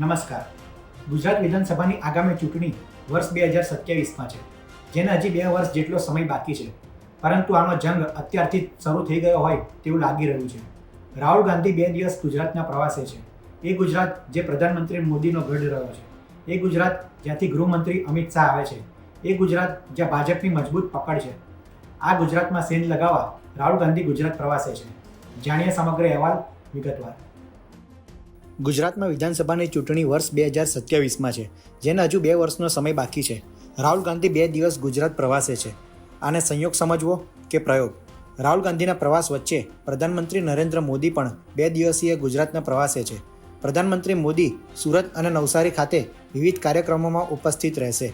નમસ્કાર. ગુજરાત વિધાનસભાની આગામી ચૂંટણી વર્ષ બે હજાર સત્યાવીસમાં છે, જેને હજી બે વર્ષ જેટલો સમય બાકી છે. પરંતુ આનો જંગ અત્યારથી શરૂ થઈ ગયો હોય તેવું લાગી રહ્યું છે. રાહુલ ગાંધી બે દિવસ ગુજરાતના પ્રવાસે છે. એ ગુજરાત જે પ્રધાનમંત્રી મોદીનો ગઢ રહ્યો છે. એ ગુજરાત જ્યાંથી ગૃહમંત્રી અમિત શાહ આવે છે. એ ગુજરાત જ્યાં ભાજપની મજબૂત પકડ છે. આ ગુજરાતમાં સેન્ધ લગાવવા રાહુલ ગાંધી ગુજરાત પ્રવાસે છે. જાણીએ સમગ્ર અહેવાલ વિગતવાર. ગુજરાતમાં વિધાનસભાની ચૂંટણી વર્ષ બે હજાર સત્યાવીસમાં છે, જેને હજુ બે વર્ષનો સમય બાકી છે. રાહુલ ગાંધી બે દિવસ ગુજરાત પ્રવાસે છે. આને સંયોગ સમજવો કે પ્રયોગ? રાહુલ ગાંધીના પ્રવાસ વચ્ચે પ્રધાનમંત્રી નરેન્દ્ર મોદી પણ બે દિવસીય ગુજરાતના પ્રવાસે છે. પ્રધાનમંત્રી મોદી સુરત અને નવસારી ખાતે વિવિધ કાર્યક્રમોમાં ઉપસ્થિત રહેશે.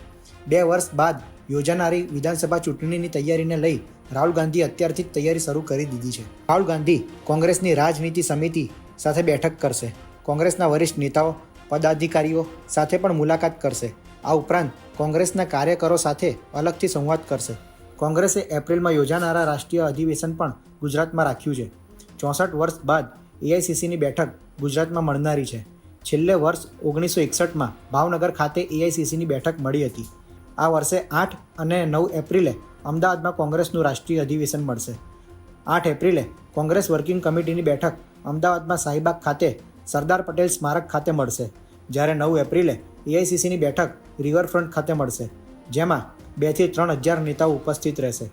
બે વર્ષ બાદ યોજાનારી વિધાનસભા ચૂંટણીની તૈયારીને લઈ રાહુલ ગાંધી અત્યારથી જ તૈયારી શરૂ કરી દીધી છે. રાહુલ ગાંધી કોંગ્રેસની રાજનીતિ સમિતિ સાથે બેઠક કરશે. કોંગ્રેસના વરિષ્ઠ નેતાઓ, પદાધિકારીઓ સાથે પણ મુલાકાત કરશે. આ ઉપરાંત કોંગ્રેસના કાર્યકરો સાથે અલગથી સંવાદ કરશે. કોંગ્રેસે એપ્રિલમાં યોજાનારા રાષ્ટ્રીય અધિવેશન પણ ગુજરાતમાં રાખ્યું છે. ચોસઠ વર્ષ બાદ એઆઈસીસીની બેઠક ગુજરાતમાં મળનારી છે. છેલ્લે વર્ષ ઓગણીસો એકસઠમાં ભાવનગર ખાતે એઆઈસીસીની બેઠક મળી હતી. આ વર્ષે આઠ અને નવ એપ્રિલે અમદાવાદમાં કોંગ્રેસનું રાષ્ટ્રીય અધિવેશન મળશે. આઠ એપ્રિલે કોંગ્રેસ વર્કિંગ કમિટીની બેઠક અમદાવાદમાં શાહીબાગ ખાતે સરદાર પટેલ સ્મારક ખાતે મળશે જ્યારે નવ એપ્રિલે એઆઈસીસીની બેઠક રિવરફ્રન્ટ ખાતે મળશે જેમાં બેથી ત્રણ હજાર નેતાઓ ઉપસ્થિત રહેશે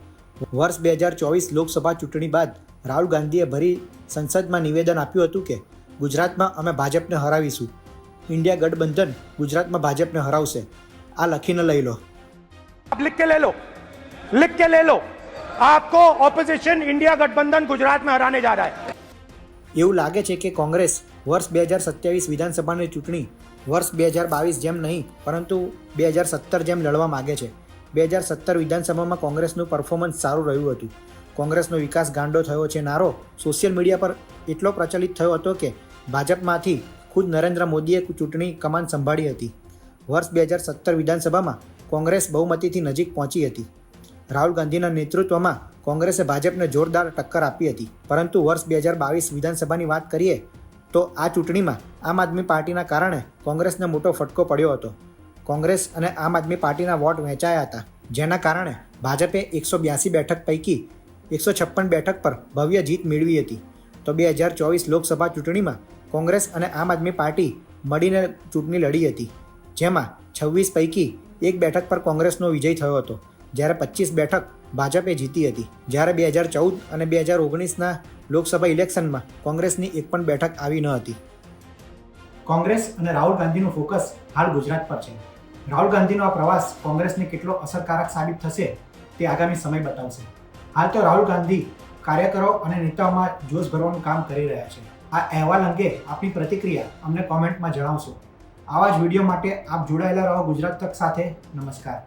વર્ષ બે હજાર ચોવીસ લોકસભા ચૂંટણી બાદ રાહુલ ગાંધીએ ભરી સંસદમાં નિવેદન આપ્યું હતું કે ગુજરાતમાં અમે ભાજપને હરાવીશું ઇન્ડિયા ગઠબંધન ગુજરાતમાં ભાજપને હરાવશે આ લખીને લઈ લો आप लिख के ले लो लिख के ले लो आपको ऑपोजिशन इंडिया गठबंधन गुजरात में हराने जा रहा है એવું લાગે છે કે કોંગ્રેસ વર્ષ બે હજાર સત્યાવીસ વિધાનસભાની ચૂંટણી વર્ષ બે હજાર બાવીસ જેમ નહીં, પરંતુ બે હજાર સત્તર જેમ લડવા માગે છે. બે હજાર સત્તર વિધાનસભામાં કોંગ્રેસનું પરફોર્મન્સ સારું રહ્યું હતું. કોંગ્રેસનો વિકાસ ગાંડો થયો છે નારો. સોશિયલ મીડિયા પર એટલો પ્રચલિત થયો હતો કે ભાજપમાંથી ખુદ નરેન્દ્ર મોદીએ ચૂંટણી કમાન સંભાળી હતી. વર્ષ બે હજાર સત્તર વિધાનસભામાં કોંગ્રેસ બહુમતીથી નજીક પહોંચી હતી. રાહુલ ગાંધીના નેતૃત્વમાં કોંગ્રેસે ભાજપને જોરદાર ટક્કર આપી હતી. પરંતુ વર્ષ બે હજાર બાવીસ વિધાનસભાની વાત કરીએ તો આ ચૂંટણીમાં આમ આદમી પાર્ટીના કારણે કોંગ્રેસને મોટો ફટકો પડ્યો હતો. કોંગ્રેસ અને આમ આદમી પાર્ટીના વોટ વહેંચાયા હતા. જેના કારણે ભાજપે એકસો બ્યાસી બેઠક પૈકી એકસો છપ્પન બેઠક પર ભવ્ય જીત મેળવી હતી. તો બે હજાર ચોવીસ લોકસભા ચૂંટણીમાં કોંગ્રેસ અને આમ આદમી પાર્ટી મળીને ચૂંટણી લડી હતી. જેમાં છવ્વીસ પૈકી એક બેઠક પર કોંગ્રેસનો વિજય થયો હતો. જ્યારે પચીસ બેઠક ભાજપે જીતી હતી. જ્યારે બે હજાર ચૌદ અને બે હજાર ઓગણીસના લોકસભા ઇલેક્શનમાં કોંગ્રેસની એક પણ બેઠક આવી ન હતી. કોંગ્રેસ અને રાહુલ ગાંધીનું ફોકસ હાલ ગુજરાત પર છે. રાહુલ ગાંધીનો આ પ્રવાસ કોંગ્રેસને કેટલો અસરકારક સાબિત થશે તે આગામી સમય બતાવશે. હાલ તો રાહુલ ગાંધી કાર્યકરો અને નેતાઓમાં જોશ ભરવાનું કામ કરી રહ્યા છે. આ અહેવાલ અંગે આપની પ્રતિક્રિયા અમને કોમેન્ટમાં જણાવશો. આવા જ વીડિયો માટે આપ જોડાયેલા રહો ગુજરાત તક સાથે. નમસ્કાર.